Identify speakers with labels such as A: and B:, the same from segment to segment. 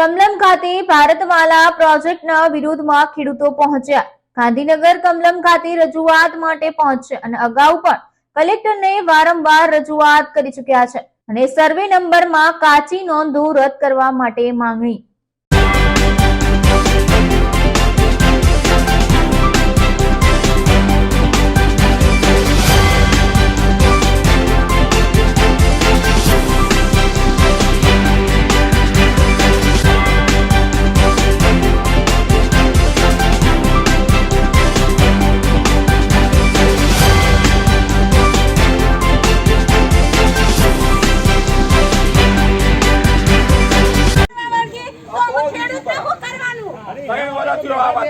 A: કમલમ ખાતે ભારતમાલા પ્રોજેક્ટના વિરોધમાં ખેડૂતો પહોંચ્યા. ગાંધીનગર કમલમ ખાતે રજૂઆત માટે પહોંચ્યા અને અગાઉ પણ કલેક્ટરને વારંવાર રજૂઆત કરી ચૂક્યા છે અને સર્વે નંબરમાં કાચી નોંધો રદ કરવા માટે માંગણી.
B: ત્રણ વર્ષથી આ વાત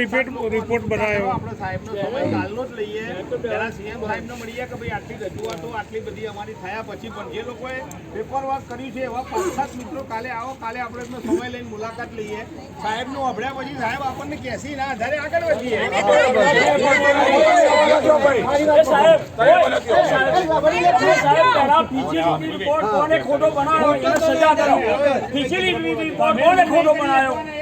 C: રિપોર્ટ રિપોર્ટ બનાવ્યો
B: આપણે સાહેબનો સમય કાલનો જ લઈએ. પહેલા સીએમ સાહેબને મળીએ કે ભાઈ આટલી રજૂઆતો આટલી બધી અમારી થયા પછી. પણ જે લોકોએ પેપર વર્ક કર્યું છે એવા પાંચ સાત મિત્રો કાલે આવો કાલે આપણે એમનો સમય લઈને મુલાકાત લઈએ. સાહેબનું અભળ્યા પછી સાહેબ આપણને કેસી ના આધારે આગળ વધીએ.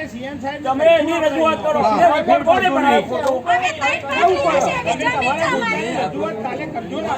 B: સીએમ સાહેબ
D: તમે એની સજા કરો. રિપોર્ટ કોને બનાવ્યો? તમે
E: એની કંઈ પણ કરીએ છીએ કે જમીન છે અમારી.
B: રજૂઆત કાલે કરજો ને